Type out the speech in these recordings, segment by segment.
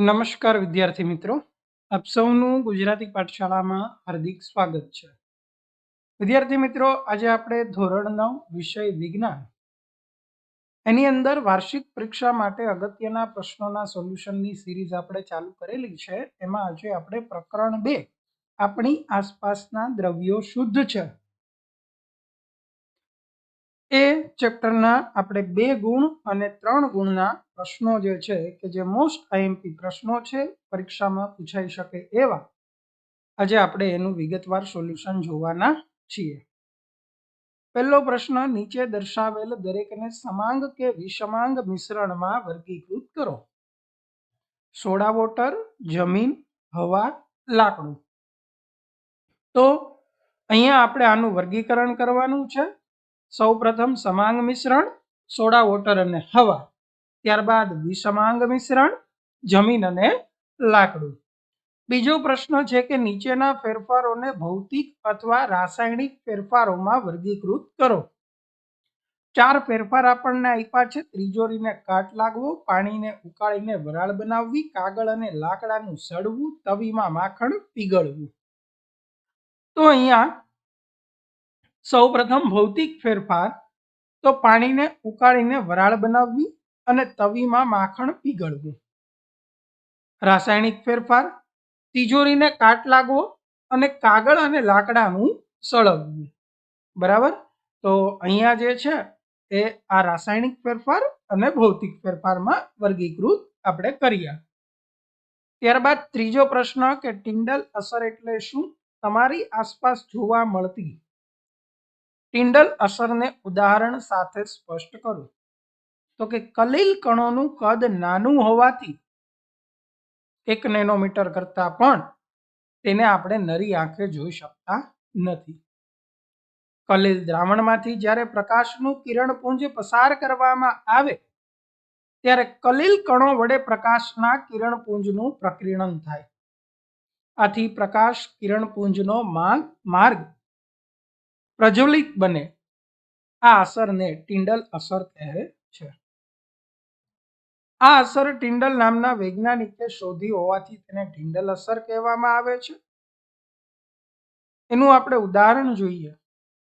નમસ્કાર વિદ્યાર્થી મિત્રો. આપ સૌનું ગુજરાતી પાઠશાળામાં હાર્દિક સ્વાગત છે. વિદ્યાર્થી મિત્રો, આજે આપણે ધોરણ નવ, વિષય વિજ્ઞાન. એની અંદર વાર્ષિક પરીક્ષા માટે અગત્યના પ્રશ્નોના સોલ્યુશનની સિરીઝ આપણે ચાલુ કરેલી છે. એમાં આજે આપણે પ્રકરણ બે, આપણી આસપાસના દ્રવ્યો શુદ્ધ છે. એ ચેપ્ટરના આપણે બે ગુણ અને ત્રણ ગુણના પ્રશ્નો જે છે કે જે મોસ્ટ આઈએમપી પ્રશ્નો છે, પરીક્ષામાં પૂછાઈ શકે એવા. આજે આપણે એનું વિગતવાર સોલ્યુશન જોવાના છીએ. પહેલો પ્રશ્ન, નીચે દર્શાવેલ દરેકને સમાંગ કે વિષમાંગ મિશ્રણમાં વર્ગીકૃત કરો. સોડા વોટર, જમીન, હવા, લાકડું. તો અહીંયા આપણે આનું વર્ગીકરણ કરવાનું છે. સૌ પ્રથમ સમાંગ મિશ્રણ, સોડા વોટર અને હવા. ત્યારબાદ વિષમાંગ મિશ્રણ, જમીન અને લાકડું. બીજો પ્રશ્ન છે કે નીચેના ફેરફારોને ભૌતિક અથવા રાસાયણિક ફેરફારોમાં વર્ગીકૃત કરો. ચાર ફેરફાર આપણને આપ્યા છે. ત્રિજોરીને કાટ લાગવો, પાણીને ઉકાળીને વરાળ બનાવવી, કાગળ અને લાકડાનું સડવું, તવીમાં માખણ પીગળવું. તો અહીંયા સૌ પ્રથમ ભૌતિક ફેરફાર, તો પાણીને ઉકાળીને વરાળ બનાવવી અને તવીમાં માખણ પીગળવું. રાસાયણિક ફેરફાર, તિજોરીને કાટ લાગવો અને કાગળ અને લાકડાનું સળગવું. બરાબર? તો અહીંયા જે છે, એ આ રાસાયણિક ફેરફાર અને ભૌતિક ફેરફારમાં વર્ગીકૃત આપણે કર્યા. ત્યારબાદ ત્રીજો પ્રશ્ન કે ટિન્ડલ અસર એટલે શું? તમારી આસપાસ જોવા મળતી ટિન્ડલ અસરને ઉદાહરણ સાથે સ્પષ્ટ કરો. તો કે કલીલ કણોનું કદ નાનું હોવાથી એક નેનોમીટર કરતાં પણ તેને આપણે નરી આંખે જોઈ શકતા નથી. કલીલ દ્રાવણમાંથી જ્યારે પ્રકાશનું કિરણપુંજ પસાર કરવામાં આવે, ત્યારે કલીલ કણો વડે પ્રકાશના કિરણપુંજનું પ્રકીર્ણન થાય. આથી પ્રકાશ કિરણપુંજનો માર્ગ પ્રજ્વલિત બને. આ અસરને ટિન્ડલ અસર કહે છે. આ અસર ટિન્ડલ નામના વૈજ્ઞાનિકે શોધી હોવાથી તેને ટિન્ડલ અસર કહેવામાં આવે છે. એનું આપણે ઉદાહરણ જોઈએ.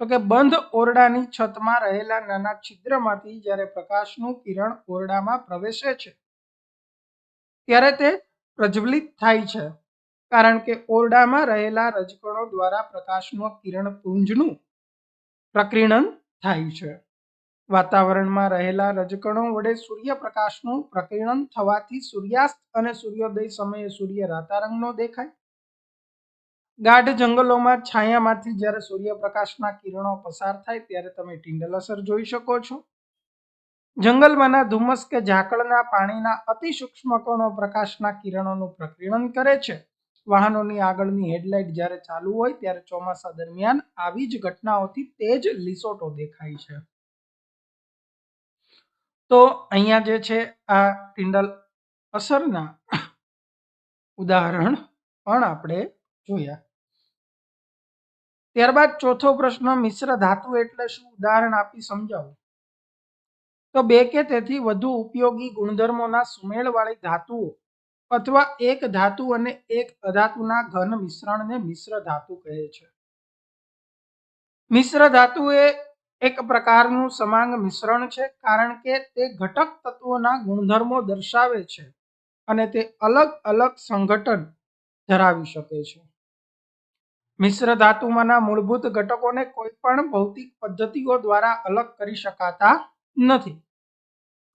તો કે બંધ ઓરડાની છતમાં રહેલા નાના છિદ્રમાંથી જ્યારે પ્રકાશનું કિરણ ઓરડામાં પ્રવેશે છે, ત્યારે તે પ્રજ્વલિત થાય છે. કારણ કે ઓરડામાં રહેલા રજકણો દ્વારા પ્રકાશનો કિરણ પુંજનું પ્રકીર્ણન થાય છે. વાતાવરણમાં રહેલા રજકણો વડે સૂર્યપ્રકાશનું પ્રકીર્ણન થવાથી સૂર્યાસ્ત અને સૂર્યોદય સમયે સૂર્ય રાતા રંગનો દેખાય. ગાઢ જંગલોમાં છાયામાંથી જ્યારે સૂર્યપ્રકાશના કિરણો પસાર થાય ત્યારે તમે ટિંડલ અસર જોઈ શકો છો. જંગલમાંના ધુમ્મસ કે ઝાકળના પાણીના અતિ સૂક્ષ્મ કણો પ્રકાશના કિરણોનું પ્રકીર્ણન કરે છે. વાહનોની આગળની હેડલાઇટ જ્યારે ચાલુ હોય ત્યારે ચોમાસા દરમિયાન આવી જ ઘટનાઓથી તેજ લીસોટો દેખાય છે. તો અહીંયા જે છે આ ટિંડલ અસરના ઉદાહરણ પણ આપણે જોયા. ત્યારબાદ ચોથો પ્રશ્ન, મિશ્ર ધાતુ એટલે શું? ઉદાહરણ આપી સમજાવો. તો બે કે તેથી વધુ ઉપયોગી ગુણધર્મોના સુમેળવાળી ધાતુઓ. અથવા એક ધાતુ અને એક અધાતુના ઘન મિશ્રણને મિશ્ર ધાતુ કહે છે. મિશ્ર ધાતુ એ એક પ્રકારનું સમાંગ મિશ્રણ છે કારણ કે તે ઘટક તત્વોના ગુણધર્મો દર્શાવે છે અને તે અલગ અલગ સંગઠન ધરાવી શકે છે. મિશ્ર ધાતુમાંના મૂળભૂત ઘટકોને કોઈ પણ ભૌતિક પદ્ધતિઓ દ્વારા અલગ કરી શકાતા નથી.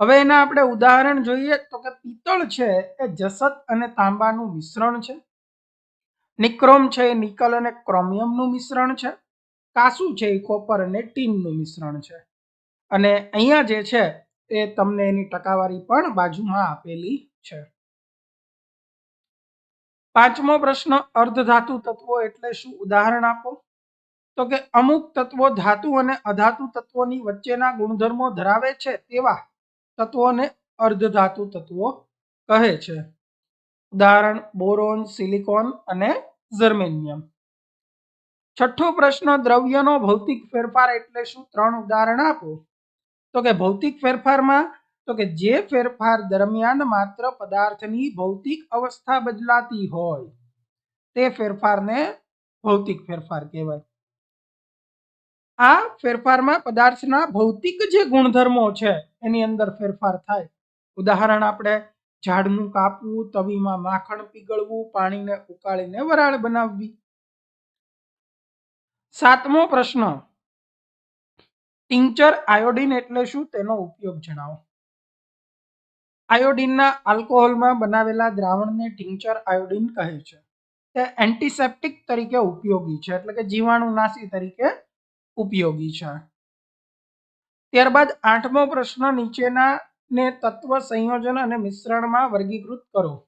હવે એના આપણે ઉદાહરણ જોઈએ તો કે પિત્તળ છે એ જસત અને તાંબાનું મિશ્રણ છે. નિક્રોમ છે એ નિકલ અને ક્રોમિયમનું મિશ્રણ છે. કાસુ છે એ કોપર અને ટીનનું મિશ્રણ છે. અને અહીંયા જે છે એ તમને એની ટકાવારી પણ બાજુમાં આપેલી છે. પાંચમો પ્રશ્ન, અર્ધધાતુ તત્વો એટલે શું? ઉદાહરણ આપો. તો કે અમુક તત્વો ધાતુ અને અધાતુ તત્વોની વચ્ચેના ગુણધર્મો ધરાવે છે તેવા તત્વોને અર્ધધાતુ તત્વો કહે છે. ઉદાહરણ, બોરોન, સિલિકોન અને ઝર્મેનિયમ. છઠ્ઠો પ્રશ્ન, દ્રવ્યનો ભૌતિક ફેરફાર એટલે શું? ત્રણ ઉદાહરણ આપો. તો કે ભૌતિક ફેરફારમાં, તો કે જે ફેરફાર દરમિયાન માત્ર પદાર્થની ભૌતિક અવસ્થા બદલાતી હોય, તે ફેરફારને ભૌતિક ફેરફાર કહેવાય. આ ફેરફારમાં પદાર્થના ભૌતિક જે ગુણધર્મો છે, એની અંદર ફેરફાર થાય. ઉદાહરણ આપણે, ઝાડનું કાપવું, તવીમાં માખણ પીગળવું, પાણીને ઉકાળીને વરાળ બનાવવી. સાતમો પ્રશ્ન ટિંચર આયોડિન એટલે શું તેનો ઉપયોગ જણાવો. આયોડિનના આલ્કોહોલમાં બનાવેલા દ્રાવણને ટિંચર આયોડિન કહે છે. તે એન્ટિસેપ્ટિક તરીકે ઉપયોગી છે, એટલે કે જીવાણુનાશી તરીકે ઉપયોગી છે. ત્યારબાદ આઠમો પ્રશ્ન નીચેના ને તત્વ સંયોજન અને મિશ્રણમાં વર્ગીકૃત કરો.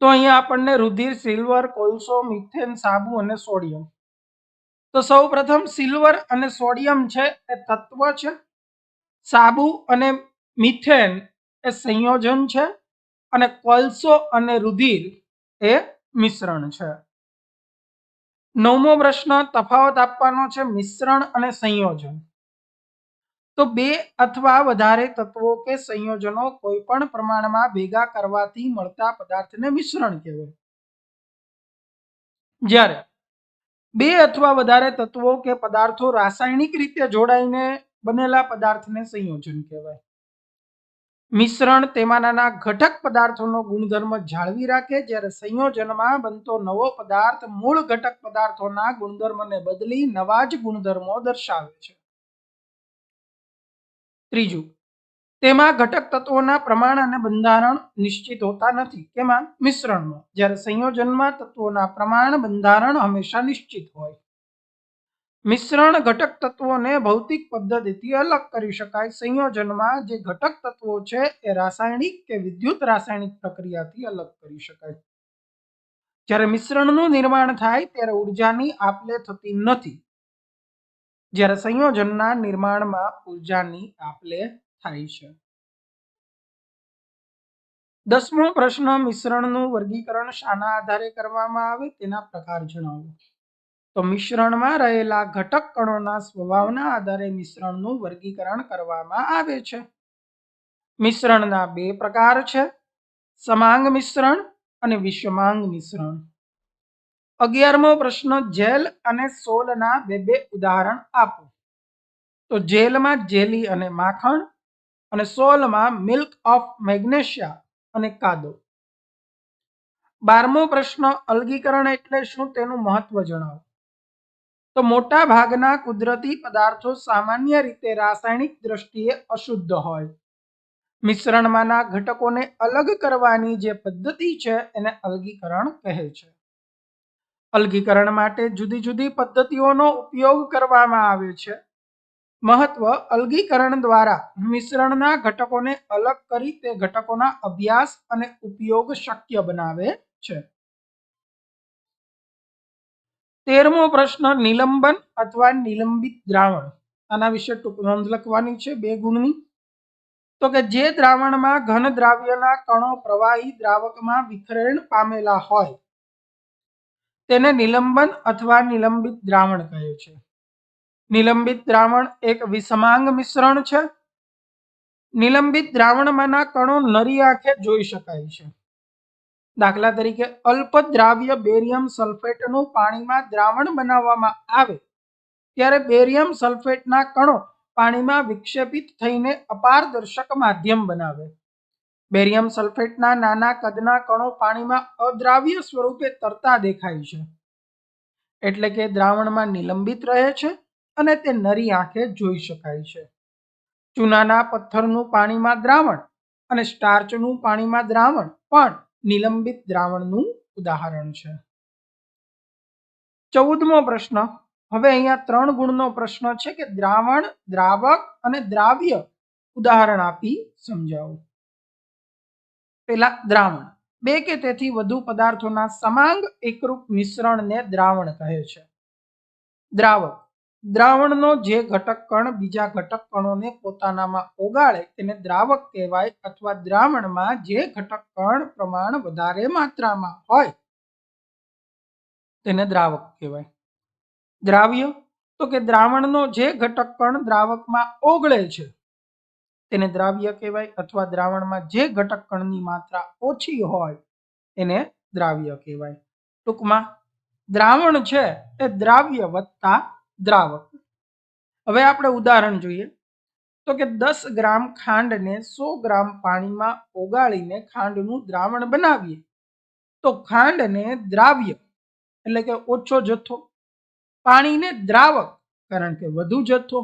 તો અહીંયા આપણને રુધિર, સિલ્વર, કોલસો, મિથેન, સાબુ અને સોડિયમ. તો સૌ પ્રથમ સિલ્વર અને સોડિયમ છે એ તત્વ છે. સાબુ અને મિથેન એ સંયોજન છે અને કોલસો અને રુધિર એ મિશ્રણ છે. નવમો પ્રશ્ન તફાવત આપવાનો છે મિશ્રણ અને સંયોજન. તો બે અથવા વધારે તત્વો કે સંયોજનો કોઈ પણ પ્રમાણમાં ભેગા કરવાથી મળતા પદાર્થને મિશ્રણ કહેવાય. જ્યારે બે અથવા વધારે તત્વો કે પદાર્થો રાસાયણિક રીતે જોડાઈને બનેલા પદાર્થને સંયોજન કહેવાય. મિશ્રણ તેમાંના ઘટક પદાર્થોનો ગુણધર્મ જાળવી રાખે જ્યારે સંયોજનમાં બનતો નવો પદાર્થ મૂળ ઘટક પદાર્થોના ગુણધર્મને બદલી નવા જ ગુણધર્મો દર્શાવે છે. ત્રીજું, તેમાં ઘટક તત્વોના પ્રમાણ અને બંધારણ નિશ્ચિત હોતા નથી. કેમાં મિશ્રણમાં જ્યારે સંયોજનમાં તત્વોના પ્રમાણ બંધારણ હંમેશા નિશ્ચિત હોય. મિશ્રણ ઘટક તત્વોને ભૌતિક પદ્ધતિથી અલગ કરી શકાય. સંયોજનમાં જે ઘટક તત્વો છે એ રાસાયણિક કે વિદ્યુત રાસાયણિક પ્રક્રિયાથી અલગ કરી શકાય. જ્યારે મિશ્રણનું નિર્માણ થાય ત્યારે ઉર્જાની આપલે થતી નથી. જ્યારે સંયોજનના નિર્માણમાં ઉર્જાની આપલે થાય છે. દસમો પ્રશ્ન, મિશ્રણનું વર્ગીકરણ શાના આધારે કરવામાં આવે તેના પ્રકાર જણાવો. તો મિશ્રણમાં રહેલા ઘટક કણોના સ્વભાવના આધારે મિશ્રણનું વર્ગીકરણ કરવામાં આવે છે. મિશ્રણના બે પ્રકાર છે. સમાંગ મિશ્રણ અને વિષમાંગ મિશ્રણ. અગિયારમો પ્રશ્ન જેલ અને સોલના બે બે ઉદાહરણ આપો. તો જેલમાં જેલી અને માખણ અને સોલમાં મિલ્ક ઓફ મેગ્નેશિયા અને કાદો. બારમો પ્રશ્ન અલગીકરણ એટલે શું તેનું મહત્વ જણાવો. તો મોટા ભાગના કુદરતી પદાર્થો સામાન્ય રીતે રાસાયણિક દ્રષ્ટિએ અશુદ્ધ હોય. મિશ્રણમાંના ઘટકોને અલગ કરવાની જે પદ્ધતિ છે એને અલગીકરણ કહે છે. અલગીકરણ માટે જુદી જુદી પદ્ધતિઓનો ઉપયોગ કરવામાં આવે છે. મહત્વ અલગીકરણ દ્વારા મિશ્રણના ઘટકોને અલગ કરી તે ઘટકોના અભ્યાસ અને ઉપયોગ શક્ય બનાવે છે. તેરમો પ્રશ્ન, નિલંબન અથવા નિલંબિત દ્રાવણ. આના વિશે નોંધ લખવાની છે બે ગુણની. તો કે જે દ્રાવણમાં ઘન દ્રાવ્યના કણો પ્રવાહી દ્રાવકમાં વિખરેણ પામેલા હોય, તેને નિલંબન અથવા નિલંબિત દ્રાવણ કહે છે. નિલંબિત દ્રાવણ એક વિષમાંગ મિશ્રણ છે. નિલંબિત દ્રાવણમાંના કણો નરી આંખે જોઈ શકાય છે. દાખલા તરીકે અલ્પ દ્રાવ્ય બેરિયમ સલ્ફેટનું પાણીમાં દ્રાવણ બનાવવામાં આવે, ત્યારે બેરિયમ સલ્ફેટના કણો પાણીમાં વિક્ષેપિત થઈને અપારદર્શક માધ્યમ બનાવે. બેરિયમ સલ્ફેટના નાના કદના કણો પાણીમાં અદ્રાવ્ય સ્વરૂપે તરતા દેખાય છે, એટલે કે દ્રાવણમાં નિલંબિત રહે છે અને તે નરી આંખે જોઈ શકાય છે. ચૂનાના પથ્થરનું પાણીમાં દ્રાવણ અને સ્ટાર્ચનું પાણીમાં દ્રાવણ પણ નિલંબિત દ્રાવણનું ઉદાહરણ છે. ચૌદમો પ્રશ્ન. હવે અહીંયા ત્રણ ગુણનો પ્રશ્ન છે કે દ્રાવણ, દ્રાવક અને દ્રાવ્ય ઉદાહરણ આપી સમજાવો. પેલા દ્રાવણ. બે કે તેથી વધુ પદાર્થોના સમાંગ એકરૂપ મિશ્રણને દ્રાવણ કહે છે. દ્રાવક. દ્રાવણનો જે ઘટક કણ બીજા ઘટક કણોને પોતાનામાં ઓગાળે તેને દ્રાવક કહેવાય અથવા દ્રાવણમાં જે ઘટક કણ પ્રમાણ વધારે માત્રામાં હોય તેને દ્રાવક કહેવાય. દ્રાવ્ય? તો કે દ્રાવણનો જે ઘટક કણ દ્રાવકમાં ઓગળે છે તેને દ્રાવ્ય કહેવાય અથવા દ્રાવણમાં જે ઘટક કણની માત્રા ઓછી હોય એને દ્રાવ્ય કહેવાય. ટૂંકમાં દ્રાવણ છે એ દ્રાવ્ય વત્તા દ્રાવક. હવે આપણે ઉદાહરણ જોઈએ. તો કે દસ ગ્રામ ખાંડને સો ગ્રામ પાણીમાં ઓગાળીને ખાંડનું દ્રાવણ બનાવીએ. તો ખાંડને દ્રાવ્ય એટલે કે ઓછો જથ્થો, પાણીને દ્રાવક કારણ કે વધુ જથ્થો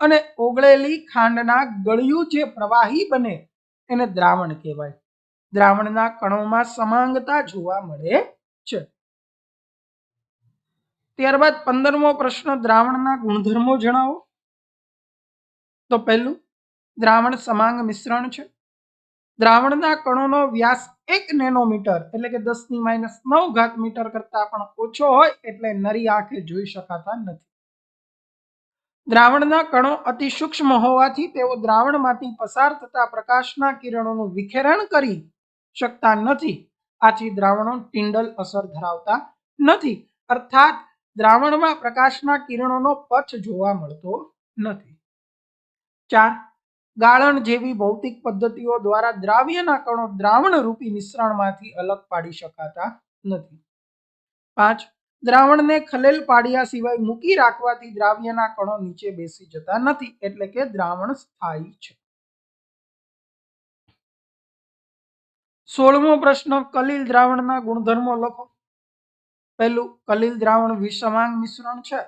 અને ઓગળેલી ખાંડના ગળ્યું જે પ્રવાહી બને એને દ્રાવણ કહેવાય. દ્રાવણના કણોમાં સમાંગતા જોવા મળે છે. ત્યારબાદ પંદરમો પ્રશ્ન, દ્રાવણના ગુણધર્મો જણાવો. તો પહેલું, દ્રાવણ સમાંગ મિશ્રણ છે. દ્રાવણના કણોનો વ્યાસ એક નેનોમીટર એટલે કે દસની માઇનસ નવ ઘાત મીટર કરતા પણ ઓછો હોય એટલે નરી આંખે જોઈ શકાતા નથી. દ્રાવણના કણો અતિ સૂક્ષ્મ હોવાથી તેઓ દ્રાવણમાંથી પસાર થતા પ્રકાશના કિરણોનું વિખેરણ કરી શકતા નથી. આથી દ્રાવણો ટિંડલ અસર ધરાવતા નથી. અર્થાત દ્રાવણમાં પ્રકાશના કિરણોનો પથ જોવા મળતો નથી. ચાર, ગાળણ જેવી ભૌતિક પદ્ધતિઓ દ્વારા દ્રાવ્યના કણો દ્રાવણ રૂપી મિશ્રણમાંથી અલગ પાડી શકાતા નથી. પાંચ, દ્રાવણને ખલેલ પાડ્યા સિવાય મૂકી રાખવાથી દ્રાવ્યના કણો નીચે બેસી જતા નથી એટલે કે દ્રાવણ સ્થાયી છે. સોળમો પ્રશ્ન કલીલ દ્રાવણના ગુણધર્મો લખો. પહેલું કલીલ દ્રાવણ વિષમાંગ મિશ્રણ છે,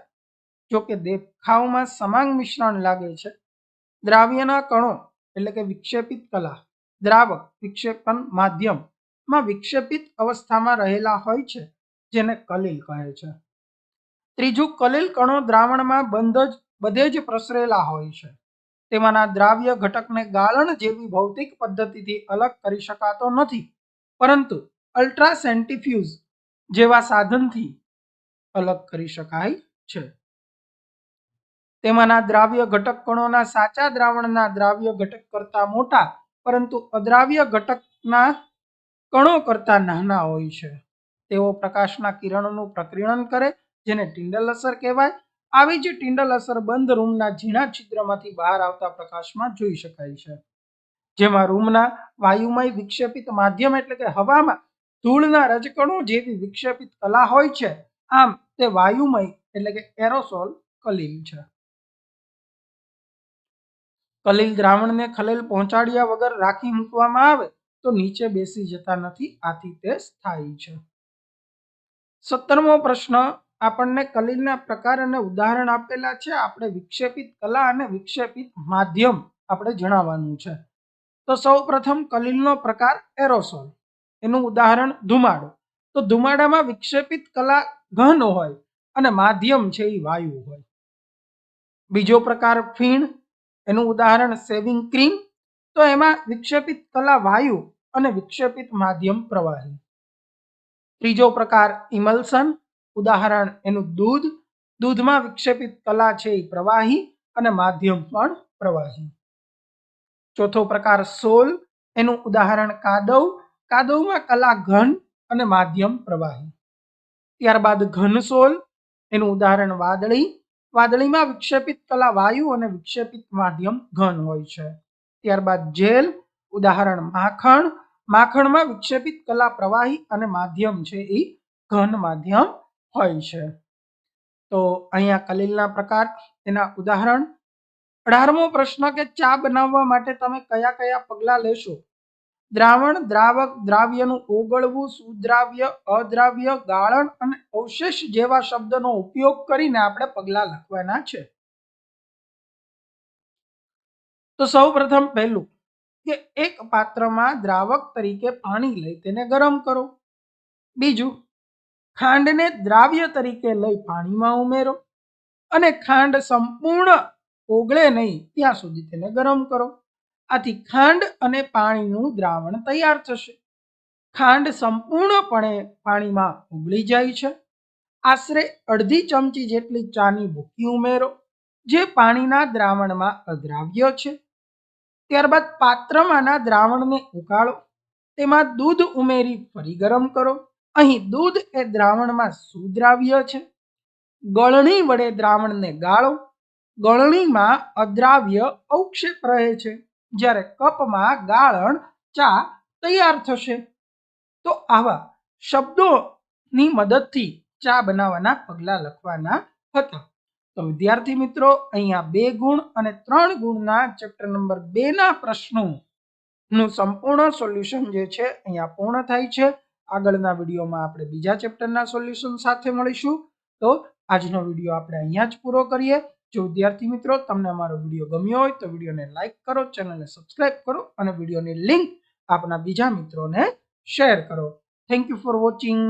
જો કે દેખાવમાં સમાંગ મિશ્રણ લાગે છે. દ્રાવ્યના કણો, એટલે કે વિક્ષેપિત કલા, દ્રાવક, વિક્ષેપન માધ્યમમાં વિક્ષેપિત અવસ્થામાં રહેલા હોય છે, જેને કલીલ કહે છે. ત્રીજું, કલીલ કણો દ્રાવણમાં બંધ જ, બધે જ પ્રસરેલા હોય છે. તેમાંના દ્રાવ્ય ઘટકને ગાળણ જેવી ભૌતિક પદ્ધતિથી અલગ કરી શકાતો નથી. પરંતુ અલ્ટ્રા સેન્ટિફ્યુઝ જેવા સાધનથી અલગ કરી શકાય છે. તેમાંના દ્રાવ્ય ઘટક કણોના સાચા દ્રાવણના દ્રાવ્ય ઘટક કરતા મોટા, પરંતુ અદ્રાવ્ય ઘટકના કણો કરતા નાના હોય છે. તેઓ પ્રકાશના કિરણોનું પ્રકીર્ણન કરે, જેને ટિંડલ અસર કહેવાય. આવી જ ટિંડલ અસર બંધ રૂમના ઝીણા છિદ્રમાંથી બહાર આવતા પ્રકાશમાં જોઈ શકાય છે. જેમાં રૂમના વાયુમય વિક્ષેપિત માધ્યમ એટલે કે હવામાં ધૂળના રજકણો જેવી વિક્ષેપિત કલા હોય છે. આમ, તે વાયુમય એટલે કે એરોસોલ કલીલ છે. કલીલ દ્રાવણને ખલેલ પહોંચાડ્યા વગર રાખી મૂકવામાં આવે, તો નીચે બેસી જતા નથી, આથી તે સ્થાયી છે. સત્તરમો પ્રશ્ન, આપણને કલીલના પ્રકાર અને ઉદાહરણ આપેલા છે. આપણે વિક્ષેપિત કલા અને વિક્ષેપિત માધ્યમ આપણે જણાવવાનું છે. તો સૌ પ્રથમ કલીલનો પ્રકાર એરોસોલ. એનું ઉદાહરણ ધુમાડો. તો ધુમાડામાં વિક્ષેપિત કલા ઘન હોય અને માધ્યમ છે એ વાયુ હોય. બીજો પ્રકાર ફીણ, એનું ઉદાહરણ સેવિંગ ક્રીમ, તો એમાં વિક્ષેપિત કલા વાયુ અને વિક્ષેપિત માધ્યમ પ્રવાહી. ત્રીજો પ્રકાર ઇમલ્સન, ઉદાહરણ એનું દૂધ, દૂધમાં વિક્ષેપિત કલા છે એ પ્રવાહી અને માધ્યમ પણ પ્રવાહી. ચોથો પ્રકાર સોલ, એનું ઉદાહરણ કાદવ કાદવમાં કલા ઘન અને માધ્યમ પ્રવાહી. ત્યારબાદ ઘનસોલ એનું ઉદાહરણ વાદળી. વાદળીમાં વિક્ષેપિત કલા વાયુ અને વિક્ષેપિત માધ્યમ ઘન હોય છે. ત્યારબાદ જેલ, ઉદાહરણ માખણ. માખણમાં વિક્ષેપિત કલા પ્રવાહી અને માધ્યમ છે એ ઘન માધ્યમ હોય છે. તો અહીંયા કલીલના પ્રકાર, એના ઉદાહરણ. અઢારમો પ્રશ્ન કે ચા બનાવવા માટે તમે કયા કયા પગલાં લેશો? દ્રાવણ, દ્રાવક, દ્રાવ્યનું ઓગળવું, સુદ્રાવ્ય, અદ્રાવ્ય, ગાળણ અને અવશેષ જેવા શબ્દનો ઉપયોગ કરીને આપણે પગલાં લખવાના છે. તો સૌ પ્રથમ પહેલું કે એક પાત્રમાં દ્રાવક તરીકે પાણી લઈ તેને ગરમ કરો. બીજું, ખાંડને દ્રાવ્ય તરીકે લઈ પાણીમાં ઉમેરો અને ખાંડ સંપૂર્ણ ઓગળે નહીં ત્યાં સુધી તેને ગરમ કરો. આથી ખાંડ અને પાણીનું દ્રાવણ તૈયાર થશે. ખાંડ સંપૂર્ણપણે પાણીમાં ઉગળી જાય છે. આશરે અડધી ચમચી જેટલી ચાની ભૂકી ઉમેરો, જે પાણીના દ્રાવણમાં અદ્રાવ્ય છે. ત્યારબાદ પાત્રમાંના દ્રાવણને ઉકાળો. તેમાં દૂધ ઉમેરી ફરી ગરમ કરો. અહીં દૂધ એ દ્રાવણમાં સુદ્રાવ્ય છે. ગળણી વડે દ્રાવણને ગાળો. ગળણીમાં અદ્રાવ્ય અવક્ષેપ રહે છે. જ્યારે કપમાં ગાળણ ચા તૈયાર થશે. તો આવા શબ્દોની મદદથી ચા બનાવવાના પગલાં લખવાના હતા. તો વિદ્યાર્થી મિત્રો, અહીંયા બે ગુણ અને ત્રણ ગુણના ચેપ્ટર નંબર બે ના પ્રશ્નો નું સંપૂર્ણ સોલ્યુશન જે છે, અહીંયા પૂર્ણ થાય છે. આગળના વિડીયોમાં આપણે બીજા ચેપ્ટરના સોલ્યુશન સાથે મળીશું. તો આજનો વીડિયો આપણે અહીંયા જ પૂરો કરીએ. જો વિદ્યાર્થી મિત્રો તમને અમારો વીડિયો ગમ્યો હોય તો વિડીયોને લાઇક કરો, ચેનલને સબસ્ક્રાઇબ કરો અને વિડીયોની લિંક આપના બીજા મિત્રોને શેર કરો. Thank you for watching